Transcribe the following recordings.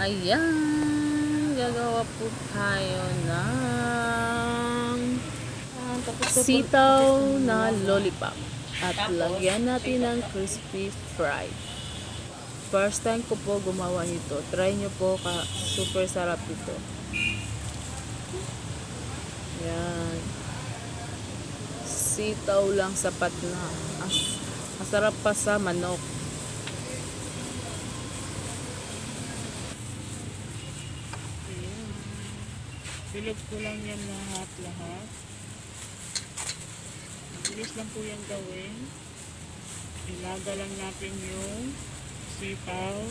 Ayan, gagawa po tayo ng sitaw na lollipop. At lagyan natin ng crispy fried. First time ko po gumawa nito. Try nyo po, ka super sarap ito. Yan. Sitaw lang sapat na. As masarap pa sa manok. Bilog ko lang yan lahat-lahat. Mabilis lang po yan gawin. Ilaga lang natin yung sitaw.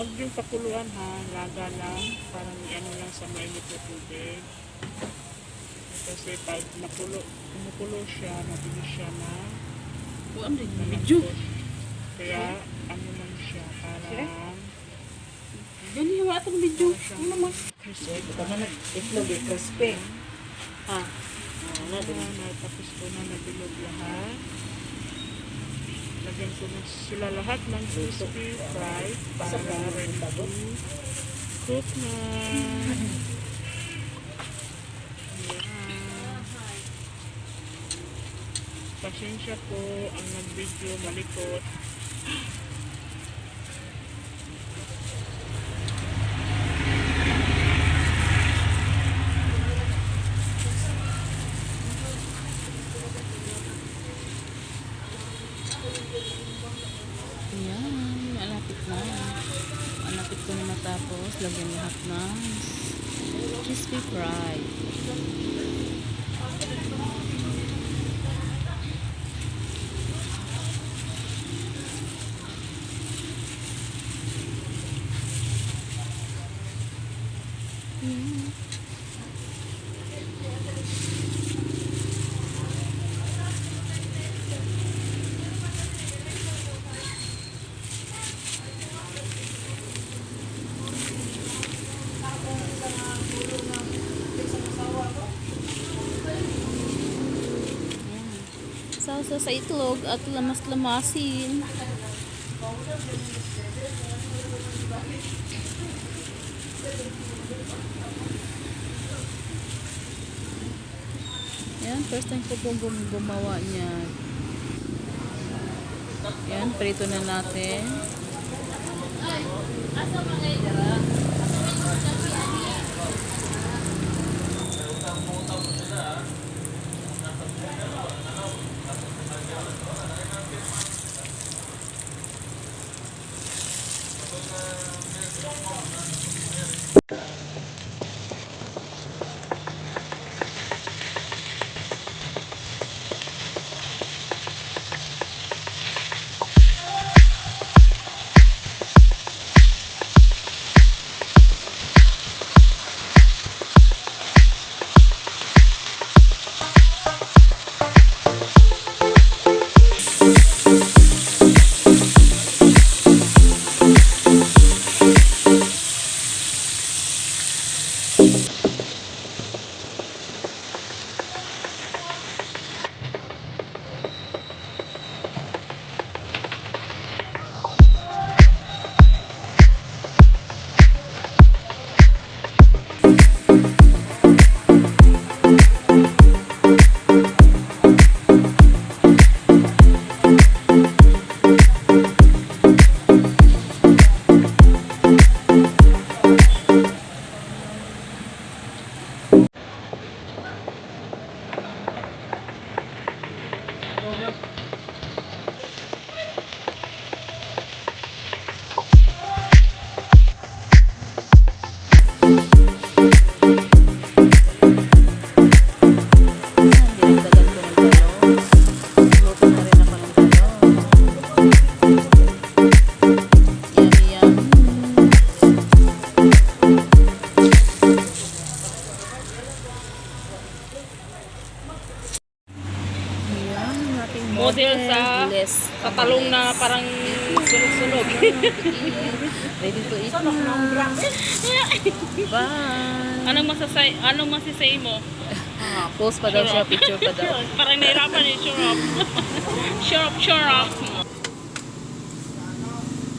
Huwag yung pakuluan ha, laga lang. Parang ano lang sa mainit na tubig. Kasi pag nakulo, kumukulo siya, mabilis siya na Medyo. Kaya ano lang siya, parang Dali, hawa itong video. Ano naman? Ito na nag-itlog eh, crispy. Ah, na, natapos ko na nabilog lahat. Lagyan ko na sila lahat ng crispy fried para ready to cook na. Pasensya po ang nag-video malikot. Ayan, malapit na. Malapit ko na matapos. Lagyan lahat ng crispy fried. Sausa sa itlog at lamas-lamasin. Yan, first time ko po gum- gumawa niyan. Yan, prito na natin. Dinagdagan sa- less Sa talong na parang sunog-sunog. Ready to eat na. Bye! anong masasay, anong masisay mo? Post pa daw siya, picture pa daw. Parang nahirapan yung sure up. sure up, sure up.